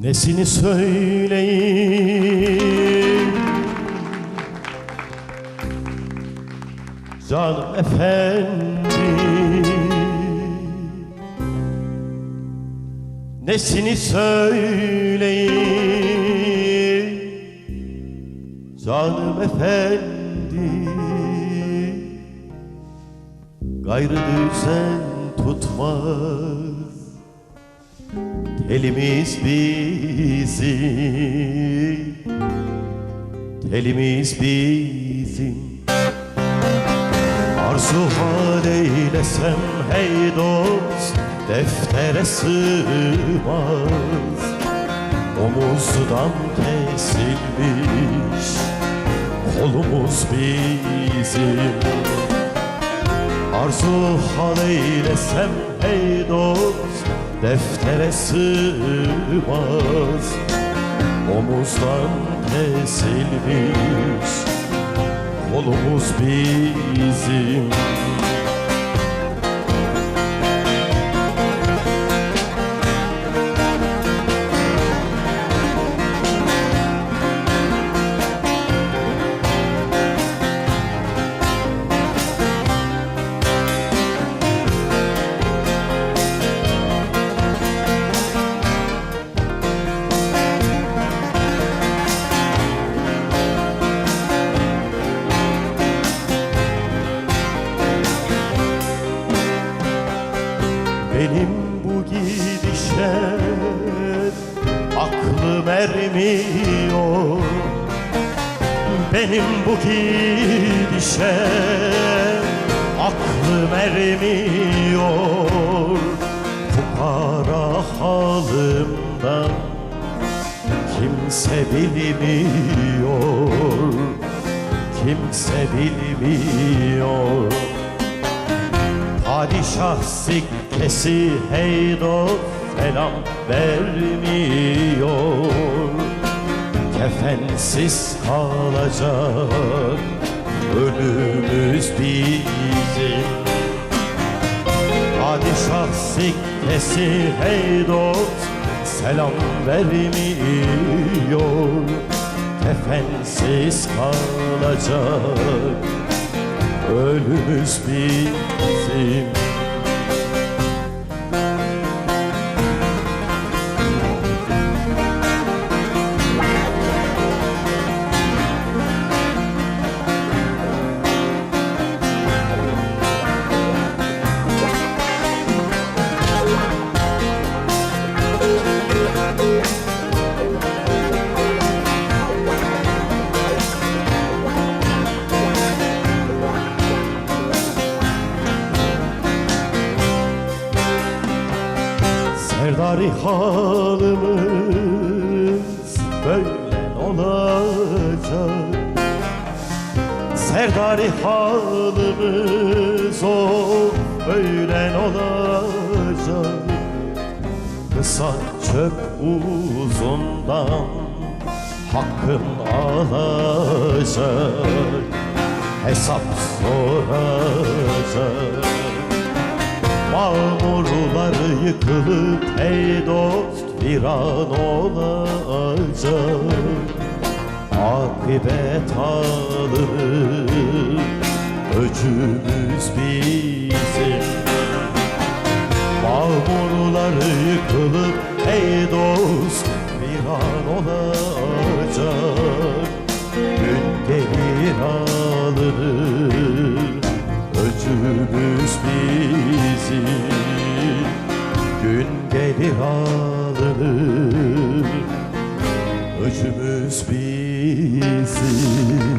Nesini söyleyeyim? Canım efendi Nesini söyleyeyim? Canım efendi Gayrı düzen tutmaz Telimiz bizim. Telimiz bizim. Arzu hal eylesem hey dost Deftere sığmaz. Omuzdan kesilmiş Kolumuz bizim. Arzu hal eylesem hey dost Deftere sığmaz. Omuzdan kesilmiş Kolumuz bizim bu gidişe aklım ermiyor Benim bu gidişe aklım ermiyor Fukara halımdan kimse bilmiyor. Kimse bilmiyor Padişah sikkesi hey dost selam vermiyor. Kefensiz kalacak ölümüz bizim. Padişah sikkesi hey dost selam vermiyor. Kefensiz kalacak ölümüz bizim você Serdari halımız böyle olacak. Serdari halımız o böyle olacak. Kısa çöp uzundan hakkın alacak. Hesap soracak Mağmurlar yıkılıp ey dost viran olacak. Akıbet alır öcümüz bizim. Mağmurlar yıkılıp ey dost gün gelir alınır Öcümüz bizim